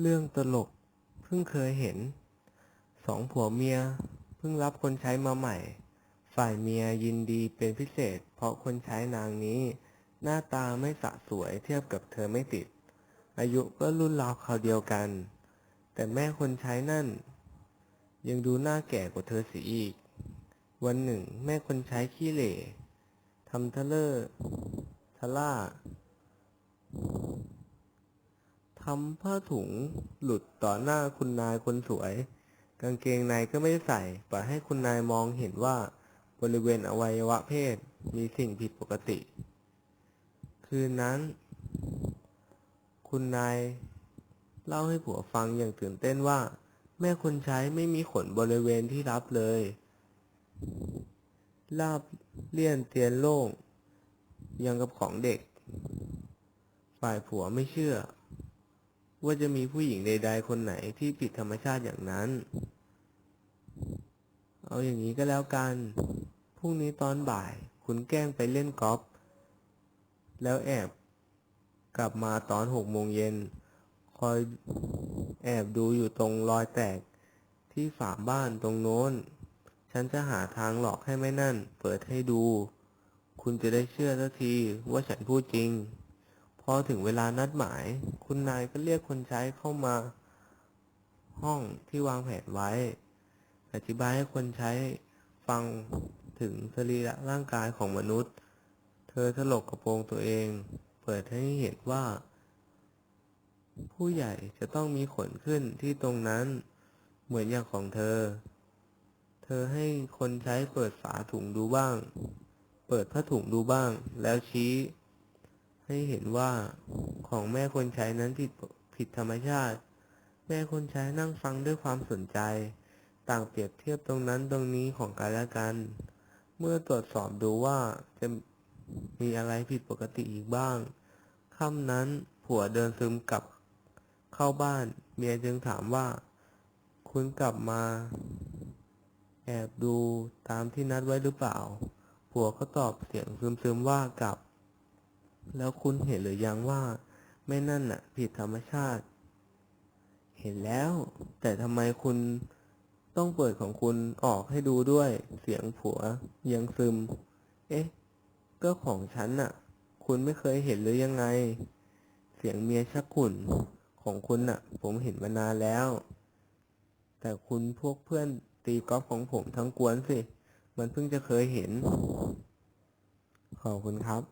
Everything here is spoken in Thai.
เรื่องตลก เพิ่งเคยเห็น สองผัวเมีย เพิ่งรับคนใช้มาใหม่ ฝ่ายเมียยินดีเป็นพิเศษ เพราะคนใช้นางนี้ หน้าตาไม่สะสวยเทียบกับเธอไม่ติด อายุก็รุ่นราวคราวเดียวกัน แต่แม่คนใช้นั่น ยังดูหน้าแก่กว่าเธอเสียอีก วันหนึ่ง แม่คนใช้ขี้เหร่ทำทะเลอทะล่า ทำผ้าถุงหลุดต่อหน้าคุณนายคนสวย กางเกงในก็ไม่ได้ใส่ปล่อยให้คุณนายมองเห็นว่าบริเวณอวัยวะเพศมีสิ่งผิดปกติ คืนนั้น คุณนายเล่าให้ผัวฟังอย่างตื่นเต้นว่า แม่คนใช้ไม่มีขนบริเวณที่รับเลยลาบเลี่ยนเตียนโล่งยังกับของเด็ก ฝ่ายผัวไม่เชื่อ ว่าจะมีผู้หญิงใด ๆ คนไหนที่ผิดธรรมชาติอย่างนั้น เอาอย่างนี้ก็แล้วกัน พรุ่งนี้ตอนบ่าย คุณแกล้งไปเล่นกอล์ฟ แล้วแอบกลับมาตอนหกโมงเย็น คอยแอบดูอยู่ตรงรอยแตกที่ฝาบ้านตรงโน้น ฉันจะหาทางหลอกให้ไม่นั่น เปิดให้ดู คุณจะได้เชื่อสักทีว่าฉันพูดจริง อถึงเวลานัดหมาย คุณนายก็เรียกคนใช้เข้ามาห้องที่วางแผนไว้ อธิบายให้คนใช้ฟังถึงสรีระร่างกายของมนุษย์ เธอถลกกระโปรงตัวเอง เปิดให้เห็นว่า ผู้ใหญ่จะต้องมีขนขึ้นที่ตรงนั้น เหมือนอย่างของเธอ เธอให้คนใช้เปิดฝาถุงดูบ้าง เปิดผ้าถุงดูบ้าง แล้วชี้ ให้เห็นว่าของแม่คนใช้นั้นผิดผิดธรรมชาติ แม่คนใช้นั่งฟังด้วยความสนใจ ต่างเปรียบเทียบตรงนั้นตรงนี้ของกันและกัน เมื่อตรวจสอบดูว่าจะมีอะไรผิดปกติอีกบ้างค่ำนั้นผัวเดินซึมกลับเข้าบ้าน เมียจึงถามว่า คุณกลับมา แอบดูตามที่นัดไว้หรือเปล่า ผัวก็ตอบเสียงซึมๆว่ากลับ แล้วคุณเห็นหรือยังว่า แม่นั่นน่ะ ผิดธรรมชาติ เห็นแล้ว แต่ทำไมคุณต้องเปิดของคุณออกให้ดูด้วย เสียงผัวยังซึม เอ๊ะ ก็ของฉันน่ะ คุณไม่เคยเห็นหรือยังไง เสียงเมียชักขุนของคุณน่ะ ผมเห็นมานานแล้ว แต่คุณพวกเพื่อนตีกอล์ฟของผมทั้งกวนสิ มันเพิ่งจะเคยเห็น ขอบคุณครับ